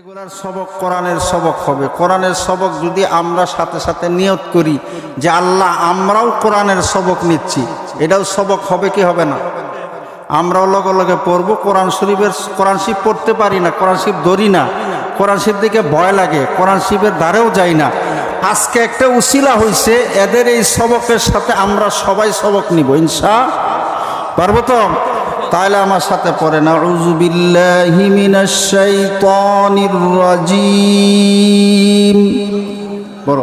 এগুলার সবক কোরআনের সবক হবে। কোরআনের সবক যদি আমরা সাথে সাথে নিয়ত করি যে আল্লাহ আমরাও কোরআনের সবক নিচ্ছি, এটাও সবক হবে কি হবে না? আমরাও লগে লগে পড়ব, কোরআন শরীফের, কোরআন শরীফ পড়তে পারি না, কোরআন শরীফ ধরি না। কোরআন শরীফ দিকে ভয় লাগে, কোরআন শরীফের দ্বারেও যাই না। আজকে একটা উসিলা হয়েছে এদের এই সবকের সাথে আমরা সবাই সবক নিব, ইনশা, পারব তো? তাহলে আমার সাথে পড়ে না। রাজিম। বড়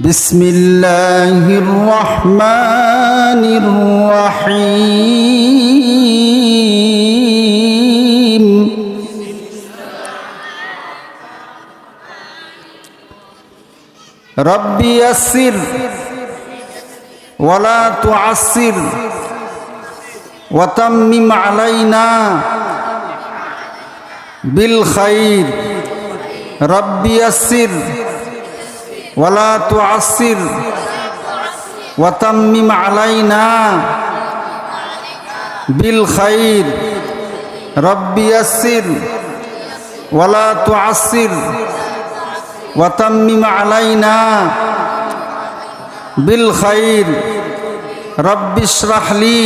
বিসমিল্লাহির রহমানির রহিম। রব্বি ইয়াসির ওয়ালা তু আসির ওয়াতাম্মিম আলাইনা বিল খাইর রব্বি আসির ওয়ালা তু আসির ওয়াতাম্মিম আলাইনা বিল খাইর রব্বি আসির ওয়ালা তু আসির ওয়াতাম্মিম আলাইনা বিল খাইর। রব্বিশরাহলি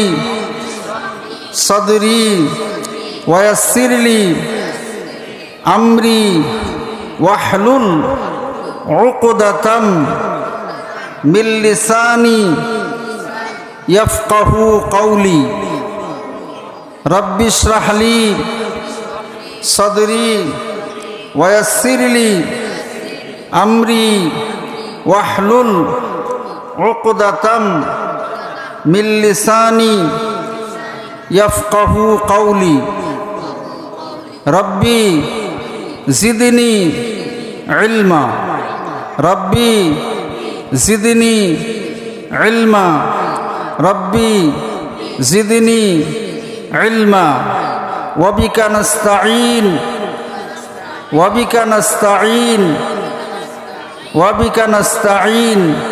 সদরি ওয়াসিরলি আমরি ওয়াহলুল উকদাতাম মিল লিসানি ইয়াফকাহু কাউলি রব্বিশরাহলি সদরি ওয়াসিরলি আমরি ওয়াহলুল عقدة من لساني يفقه قولي. ربي زدني علما. ربي زدني علما. ربي زدني علما. وبك نستعين. وبك نستعين. وبك نستعين.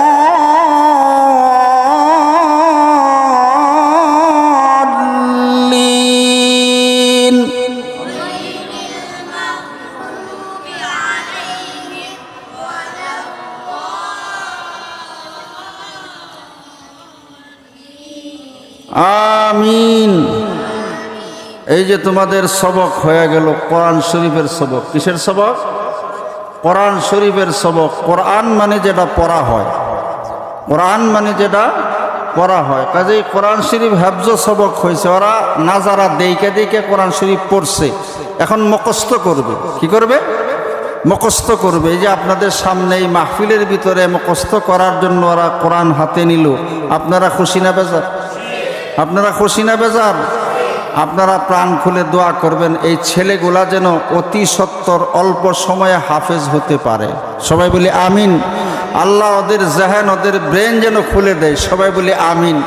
আমিন। এই যে তোমাদের সবক হয়ে গেল কোরআন শরীফের সবক। কিসের সবক? কোরআন শরীফের সবক। কোরআন মানে যেটা পড়া হয়। কোরআন মানে যেটা পড়া হয়। কাজেই কোরআন শরীফ হ্যাবজ সবক হয়েছে। ওরা না যারা দেইকে দেইকে কোরআন শরীফ পড়ছে। এখন মুখস্থ করবে। কি করবে? মুখস্থ করবে। এই যে আপনাদের সামনে এই মাহফিলের ভিতরে মুখস্থ করার জন্য ওরা কোরআন হাতে নিল। আপনারা খুশি না বেজার? আপনারা খুশি না বেজার? আপনারা প্রাণ খুলে দোয়া করবেন, এই ছেলেগুলা যেন অতি সত্তর অল্প সময়ে হাফেজ হতে পারে। সবাই বলি আমিন। আল্লাহ ওদের জেহেন, ওদের ব্রেন যেন খুলে দেয়। সবাই বলি আমিন।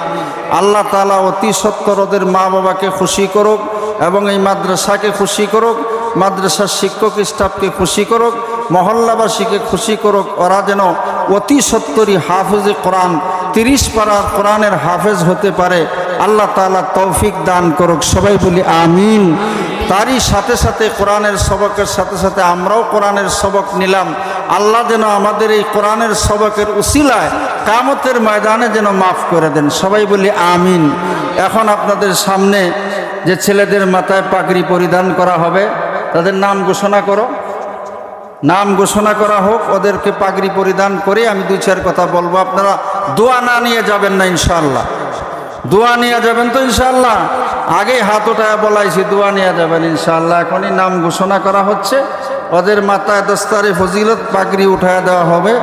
আল্লাহ তালা অতি সত্তর ওদের মা বাবাকে খুশি করুক এবং এই মাদ্রাসাকে খুশি করুক, মাদ্রাসার শিক্ষক স্টাফকে খুশি করুক, মহল্লাবাসীকে খুশি করুক, ওরা যেন অতি সত্তরই হাফেজে কোরআন, তিরিশ পাড়ার কোরআনের হাফেজ হতে পারে। আল্লাহ তালা তৌফিক দান করুক, সবাই বলি আমিন। তারই সাথে সাথে কোরআনের সবকের সাথে সাথে আমরাও কোরআনের সবক নিলাম। আল্লাহ যেন আমাদের এই কোরআনের সবকের উসিলায় কামতের ময়দানে যেন মাফ করে দেন, সবাই বলি আমিন। এখন আপনাদের সামনে যে ছেলেদের মাথায় পাগড়ি পরিধান করা হবে, তাদের নাম ঘোষণা করো। নাম ঘোষণা করা হোক ওদেরকে পাগড়ি পরিধান করে আমি দুই চার কথা বলব। আপনারা দোয়া না নিয়ে যাবেন না ইনশাল্লাহ দোয়া নিয়ে যাবেন তো ইনশাল্লাহ আগে হাত ওঠায় বলাইছি দোয়া নিয়ে যাবেন ইনশাল্লাহ এখনই নাম ঘোষণা করা হচ্ছে। ওদের মাথায় দস্তারে ফজিলত পাগড়ি উঠায় দেওয়া হবে।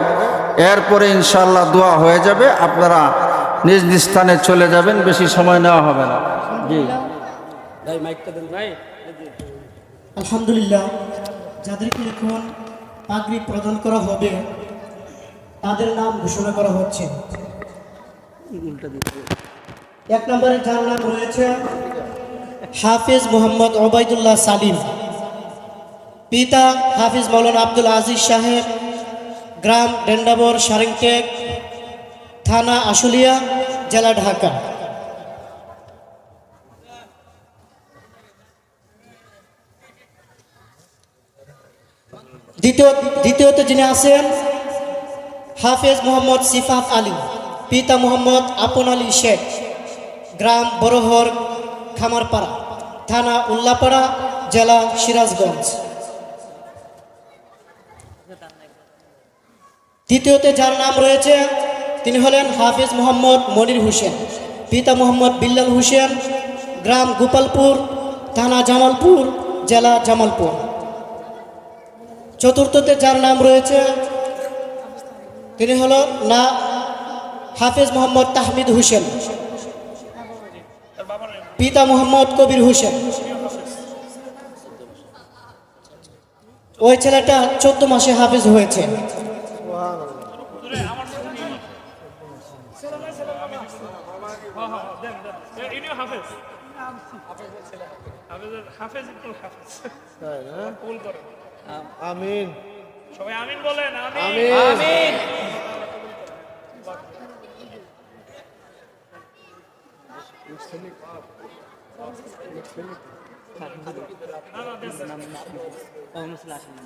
এরপরে ইনশাল্লাহ দোয়া হয়ে যাবে। আপনারা নিজ নিজ স্থানে চলে যাবেন বেশি সময় নেওয়া হবে না। জি। আলহামদুলিল্লাহ যাদেরকে এখন পাগড়ি প্রদান করা হবে। তাদের নাম ঘোষণা করা হচ্ছে। এক নম্বরে যার নাম রয়েছে হাফিজ মোহাম্মদ ওবায়দুল্লাহ সালিম। পিতা হাফিজ মৌলানা আব্দুল আজিজ সাহেব, গ্রাম ডেন্ডাবর সারেংটেক, থানা আশুলিয়া, জেলা ঢাকা। দ্বিতীয়, দ্বিতীয়ত যিনি আছেন হাফেজ মোহাম্মদ সিফাত আলী, পিতা মোহাম্মদ আপন আলী শেখ, গ্রাম বড়হর খামারপাড়া, থানা উল্লাপাড়া, জেলা সিরাজগঞ্জ। তৃতীয়তে যার নাম রয়েছে, তিনি হলেন হাফিজ মোহাম্মদ মনির হোসেন, পিতা মোহাম্মদ বিল্লাল হোসেন, গ্রাম গোপালপুর, থানা জামালপুর, জেলা জামালপুর। চতুর্থতে যার নাম রয়েছে তিনি হল না হাফেজ মোহাম্মদ তাহমিদ হোসেন। পিতা মোহাম্মদ কবির হোসেন। ওই ছেলেটা চোদ্দ মাসে হাফিজ হয়েছে। হাফেজ। হাফেজ। হাফেজ আমিন সবাই আমিন বলেন আমিন আমিন না না।